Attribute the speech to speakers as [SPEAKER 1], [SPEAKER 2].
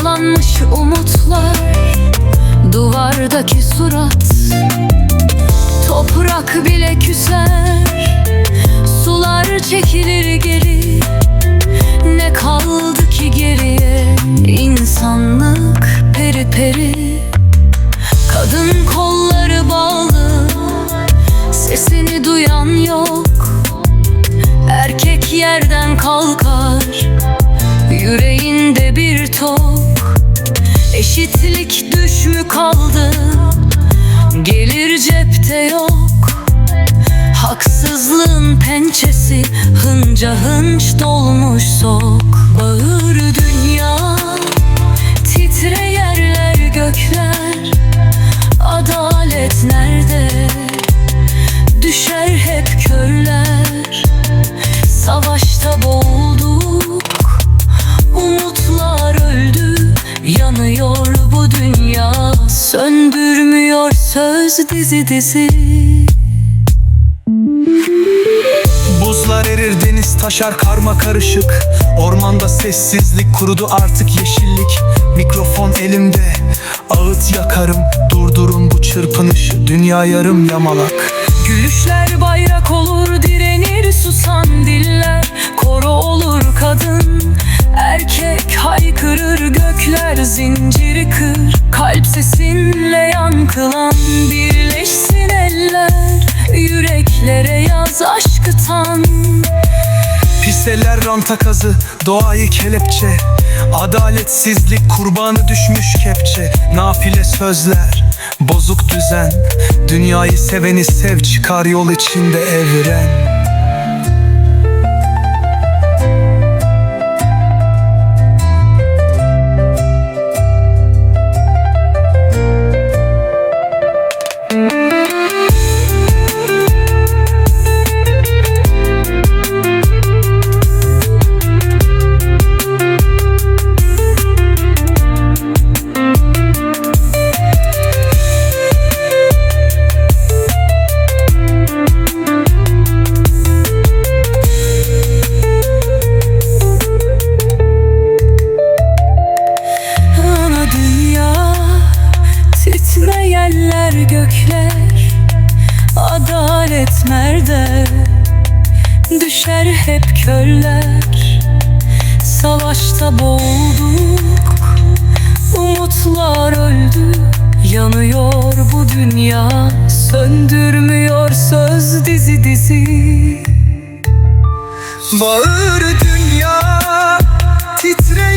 [SPEAKER 1] Yalanmış umutlar Duvardaki surat. Toprak bile küser Sular çekilir geri. Ne kaldı ki geriye? İnsanlık peri peri. Kadın kolları bağlı Sesini duyan Eşitlik düş mü kaldı Gelir cepte yok. Haksızlığın pençesi Hınca hınç dolmuş sok. Bağır dünya Söndürmüyor söz dizi dizi.
[SPEAKER 2] Buzlar erir deniz taşar karma karışık. Ormanda sessizlik kurudu artık yeşillik. Mikrofon elimde ağıt yakarım. Durdurun bu çırpınışı dünya yarım yamalak.
[SPEAKER 1] Gülüşler bayrak olur direnir
[SPEAKER 2] Piseler ranta kazı doğayı kelepçe. Adaletsizlik kurbanı düşmüş kepçe. Nafile sözler bozuk düzen. Dünyayı seveni sev çıkar yol içinde evren
[SPEAKER 1] Nerede Düşer hep köller. Savaşta boğulduk Umutlar öldü. Yanıyor bu dünya Söndürmüyor söz dizi dizi.
[SPEAKER 2] Bağır dünya Titre